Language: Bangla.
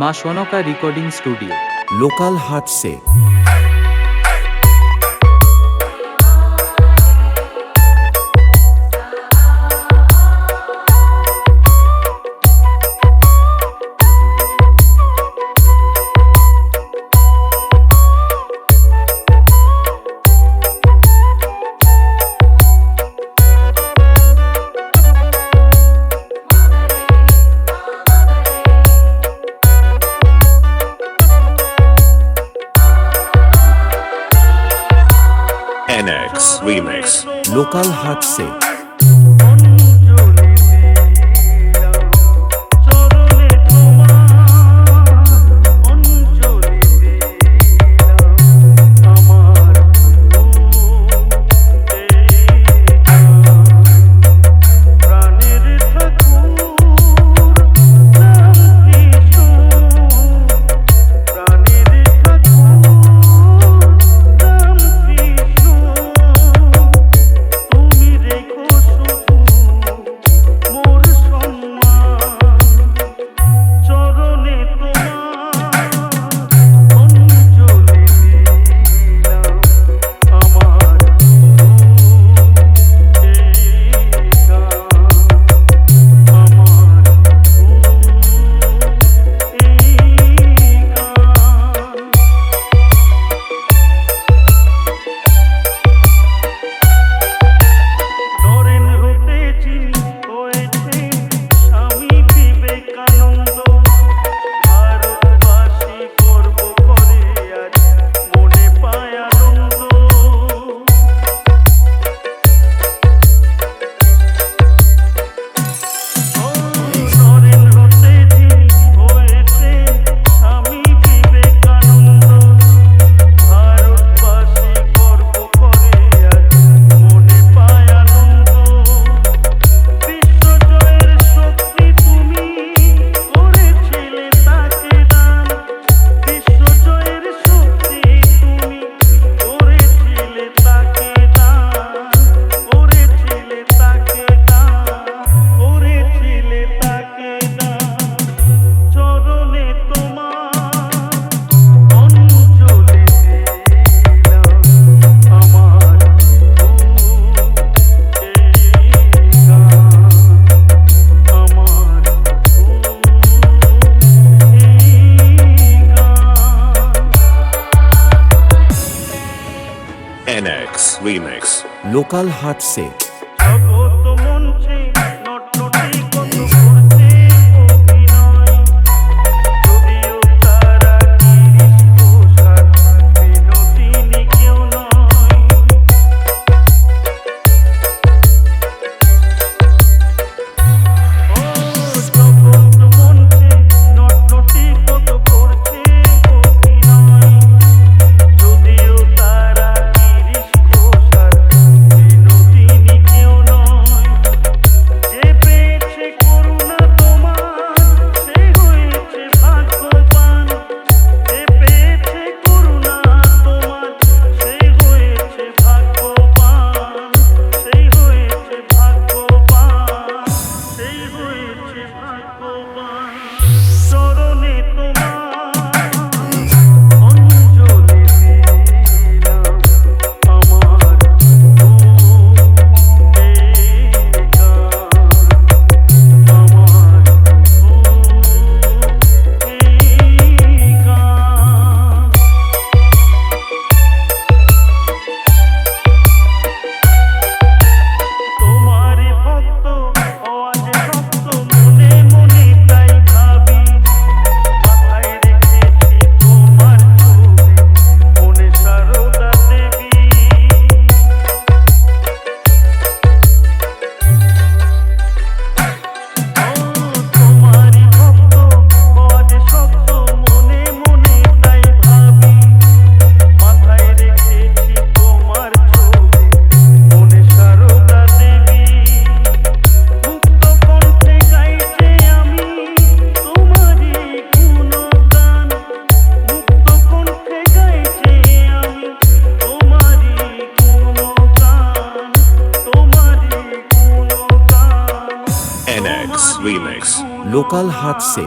মা সোনকা রেকর্ডিং স্টুডিও। লোকাল হার্টসে। NX Remix. Local Hot Sick local হাটসে local हाट से